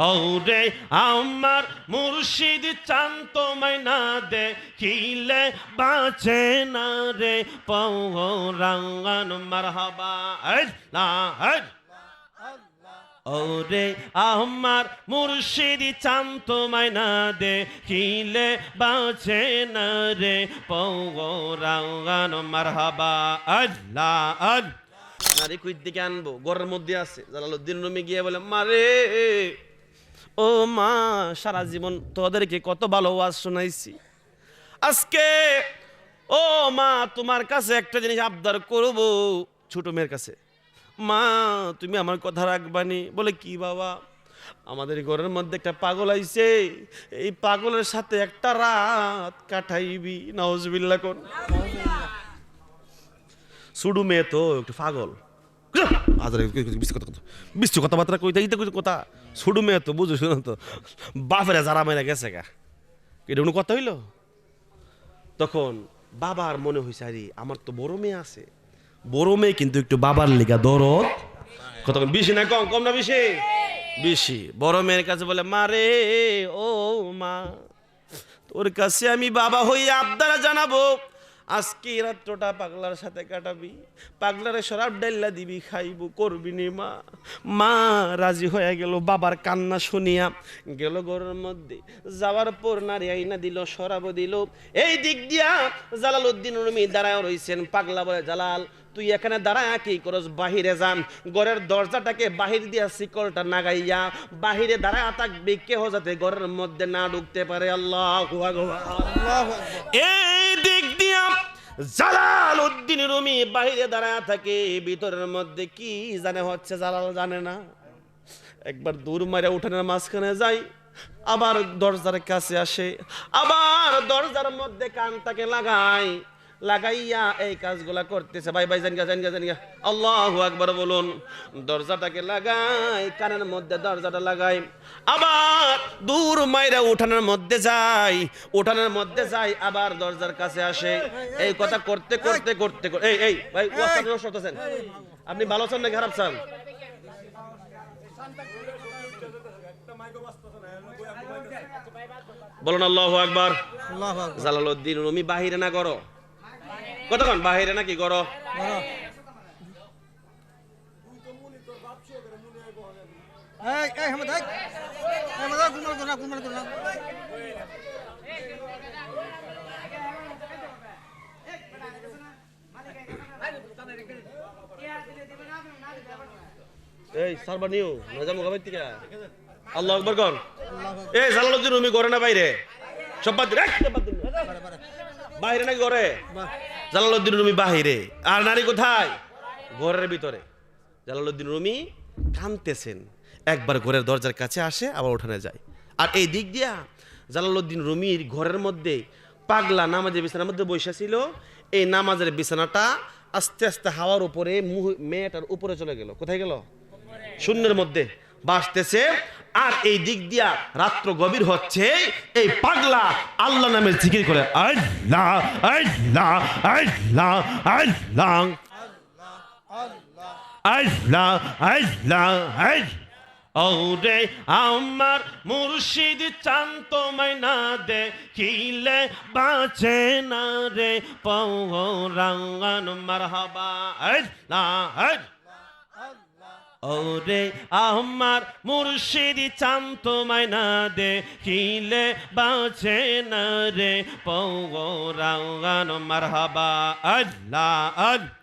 ওরে আমার মুর্শিদ তোমায় না দেখিলে বাঁচে না রে পৌরাঙ্গন মারহাবা আল্লাহ ওরে আমার মুর্শিদ তোমায় না দেখিলে বাঁচে না রে পৌরাঙ্গন মারহাবা আল্লাহ আল্লাহ। নারী কুইর দিকে আনব মধ্যে আছে জালালুদ্দিন রুমি গিয়ে বলে, মারে! ও মা সারা জীবন তোদেরকে কত ভালো ওয়াজ শোনাইছি। আজকে ও মা তোমার কাছে একটা জিনিস আবদার করব ছোট মেয়ের কাছে। মা তুমি আমার কথা রাখবানি বলে কি বাবা? আমাদের ঘরের মধ্যে একটা পাগল আইছে। এই পাগলের সাথে একটা রাত কাটাইবি নওয়াজবিল্লা কোন। সুডু মেয়ে তো একটু পাগল। আজারে বিশ্ব কথা বিশ্ব কথাবার্তা কইতে ইতে কইতে কথা সুডু মেয়ে তো, বুঝো শুনো তো। বাপেরা যারা মেরে গেছে গা। এটা কোনো কথা হইল? তখন বাবার মনে হয়েছে আরে আমার তো বড় মেয়ে আছে। বড় মেয়ে কিন্তু একটু বাবার লিগা দরদ। কত বেশি না কম কম না বেশি? বেশি। বড় মেয়ের কাছে বলে মারে ও মা, তোর কাছে আমি বাবা হই আবদারা জানাব। আজকে রাত্রটা পাগলার সাথে কাটাবি, পাগলারে শরাব ডাইল্লা দিবি, খাইবু, করবি নি মা। মা রাজি হয়ে গেল, বাবার কান্না শুনিয়া গেল ঘরের মধ্যে। যাওয়ার পর নারী আইনা দিল শরাব দিল। এই দিক দিয়া জালাল উদ্দিন রুমি দাঁড়ায় রইছেন, পাগলা বলে, জালাল, তুই এখানে দাঁড়ায় কি করস? বাহিরে যান। ঘরের দরজাটাকে বাহির দিয়া শিকলটা নাগাইয়া বাহিরে দাঁড়ায় থাকবি, কেহ যাতে ঘরের মধ্যে না ঢুকতে পারে। আল্লাহ এই দিক দিয়া জালাল উদ্দিন রুমি বাহিরে দাঁড়ায় থাকে, ভিতরের মধ্যে কি জানে হচ্ছে জালাল জানে না। একবার দূর মারে উঠানের মাঝখানে যাই, আবার দরজার কাছে আসে, আবার দরজার মধ্যে কানটাকে লাগাই লাগাইয়া এই কাজগুলা করতেছে। ভাই ভাই জানগা জানগা জানগা। আল্লাহু আকবার বলুন দরজাটাকে লাগাই কানের মধ্যে দরজাটা লাগাই। আবার দূর মাইরা উঠানের মধ্যে যাই উঠানের মধ্যে যাই আবার দরজার কাছে আসে। এই কথা করতে করতে করতে এই এই ভাই করতেছেন? আপনি ভালো চান নাকি খারাপ চান? বলুন আল্লাহু আকবার। আল্লাহ আকবার। জালালউদ্দিন রুমি বাহিরে না করো কতক্ষণ বাহিরে নাকি করো বড়। এই, এই, হামাদ, এই। এই, হামাদ, এই, গুনমার দোনা, গুনমার দোনা। এই সারবা নিও নাজাম গাবাই থেকে আল্লাহ আকবার কর এই জালালউদ্দিন রুমি করে না বাইরে সব বাদ দিন বাইরে নাকি বাহ। জালালউদ্দিন রুমি বাহিরে। আর নারী কোথায়? ঘরের ভিতরে। জালালউদ্দিন রুমি কানতেছেন একবার ঘরের দরজার কাছে আসে, আবার উঠানে যায়। আর এই দিক দিয়া জালালউদ্দিন রুমির ঘরের মধ্যে পাগলা নামাজের বিছানার মধ্যে বসে ছিল। এই নামাজের বিছানাটা আস্তে আস্তে হাওয়ার উপরে মেয়েটার উপরে চলে গেল। কোথায় গেল? শূন্যের মধ্যে। বাসতেছে আর এই দিক দিয়া রাত্র গভীর হচ্ছে, এই পাগলা আল্লাহ নামে জিকির করে ওরে আমার মুর্শিদ চান তোমায় না দেখিলে বাঁচে না রে পৌরাঙ্গন মারহাবা। আল্লাহ আল্লাহ। ওরে আমার মুর্শিদ চান্ত মাইনা দে কিলে বাঁচে না রে। পৌরাঙ্গান মারহাবা আল্লাহ আল্লাহ।